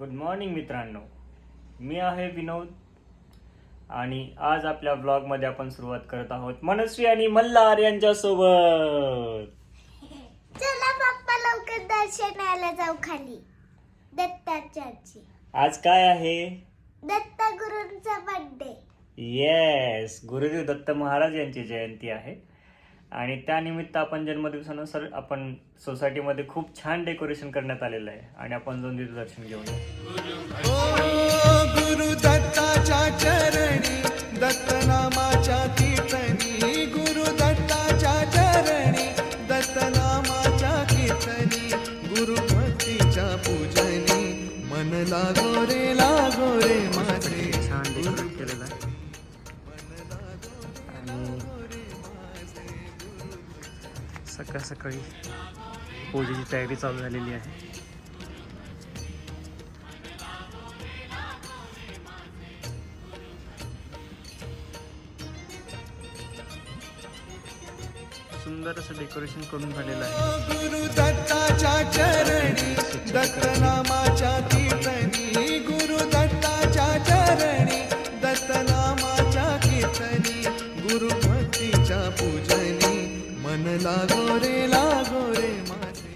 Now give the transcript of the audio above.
Good morning मित्रांनो. मी आहे विनोद आणि आज आपल्या ब्लॉगमध्ये आपण सुरुवात करत आहोत मनस्वी आणि मल्हार यांच्यासोबत. चला पप्पा लवकर दर्शनाला जाऊ खाली. दत्ताच्याची. आज काय आहे? दत्ता गुरूंचा बर्थडे येस गुरुदेव दत्त महाराज यांची जयंती आहे. आणि त्यानिमित्त आपण जन्मदिवसानुसार आपण सोसायटीमध्ये खूप छान डेकोरेशन करण्यात आलेलं आहे. आणि आपण जाऊन तिथे दर्शन घेऊन गुरु दत्ताच्या चरणी दत्तनामाच्या कीर्तनी. गुरु दत्ताच्या चरणी दत्तनामाच्या कीर्तनी. गुरु भक्तीच्या पूजनी. मन लागो रे लागो रे माझे. छान डेकोरेट केलेलं आहे. सकाळ सकाळी पूजेची तयारी चालू झालेली आहे. सुंदर असं डेकोरेशन करून झालेलं आहे. गुरु दत्ताच्या चरणी दत्त नामाच्या कीर्तनी. गुरु दत्ताच्या चरणी दत्त नामाच्या कीर्तनी. गुरु भक्तीच्या पूजनी. मन लागो रे लागो रे माझे.